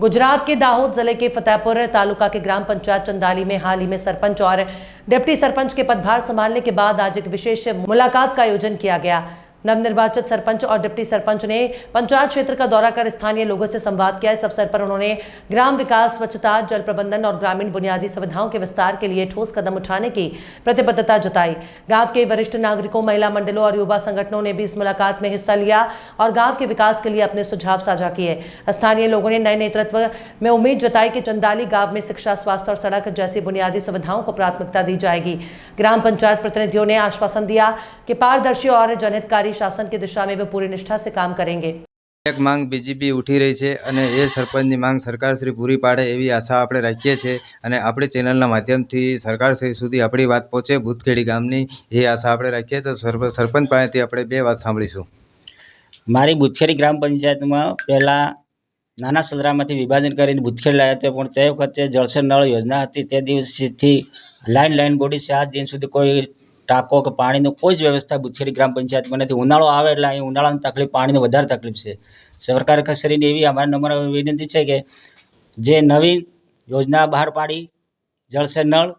गुजरात के दाहोद जिले के फतेहपुर तालुका के ग्राम पंचायत चंदाली में हाल ही में सरपंच और डिप्टी सरपंच के पदभार संभालने के बाद आज एक विशेष मुलाकात का आयोजन किया गया नवनिर्वाचित सरपंच और डिप्टी सरपंच ने पंचायत क्षेत्र का दौरा कर स्थानीय लोगों से संवाद किया। इस अवसर पर उन्होंने ग्राम विकास, स्वच्छता, जल प्रबंधन और ग्रामीण बुनियादी सुविधाओं के विस्तार के लिए ठोस कदम उठाने की प्रतिबद्धता जताई। गाँव के वरिष्ठ नागरिकों, महिला मंडलों और युवा संगठनों ने भी इस मुलाकात में हिस्सा लिया और गाँव के विकास के लिए अपने सुझाव साझा किए। स्थानीय लोगों ने नए नेतृत्व में उम्मीद जताई कि चंदाली गाँव में शिक्षा, स्वास्थ्य और सड़क जैसी बुनियादी सुविधाओं को प्राथमिकता दी जाएगी। ग्राम पंचायत प्रतिनिधियों ने आश्वासन दिया कि पारदर्शी और जनहितकारी शासन की दिशा में वे पूरी निष्ठा से काम करेंगे એક માંગ બીજી બી ઉઠી રહી છે અને એ સરપંચની માંગ સરકારશ્રી પૂરી પાડે એવી આશા આપણે રાખીએ છીએ અને આપણી ચેનલના માધ્યમથી સરકારશ્રી સુધી આપણી વાત પહોંચે ભૂતખેડી ગામની એ આશા આપણે રાખીએ તો સરપ સરપંચ પાસેથી આપણે બે વાત સાંભળીશું મારી બુથખેડી ગ્રામ પંચાયતમાં પહેલાં નાના સદરામાંથી વિભાજન કરીને બુથખેડ લાવ્યા હતા પણ તે વખતે જળસર નળ યોજના હતી તે દિવસથી લાઈન લાઈન બોડી છે આજ દિન સુધી કોઈ ટાંકો કે પાણીનું કોઈ જ વ્યવસ્થા બુથેરી ગ્રામ પંચાયતમાં નથી. ઉનાળો આવે એટલે અહીં ઉનાળાની તકલીફ પાણીની વધારે તકલીફ છે. સરકાર ખસરીને એવી અમારા નમ્ર વિનંતી છે કે જે નવીન યોજના બહાર પાડી જળસે નળ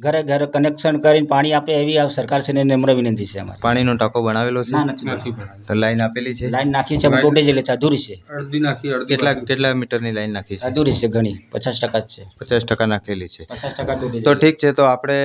ઘરે ઘરે કનેક્શન કરીને પાણી આપે એવી આ સરકારશ્રીને નમ્ર વિનંતી છે અમારી. પાણીનો ટાંકો બનાવેલો ના છે નથી તો લાઈન આપેલી છે? લાઈન નાખી છે તૂટી જેલી છે અધૂરી છે. અડધી નાખી અડધી કેટલા કેટલા મીટરની લાઈન નાખી છે? અધૂરી છે ઘણી પચાસ ટકા જ છે. પચાસ ટકા નાખેલી છે. પચાસ ટકા તૂટી તો ઠીક છે તો આપણે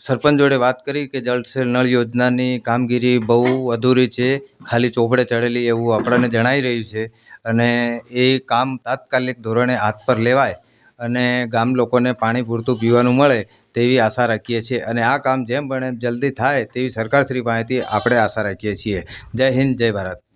સરપંચ જોડે વાત કરી કે જળ નળ યોજનાની કામગીરી બહુ અધૂરી છે, ખાલી ચોપડે ચડેલી એવું આપણને જણાઈ રહ્યું છે અને એ કામ તાત્કાલિક ધોરણે હાથ પર લેવાય અને ગામ લોકોને પાણી પૂરતું પીવાનું મળે તેવી આશા રાખીએ છીએ અને આ કામ જેમ બને જલ્દી થાય તેવી સરકારશ્રી પાસેથી આપણે આશા રાખીએ છીએ. જય હિન્દ, જય ભારત.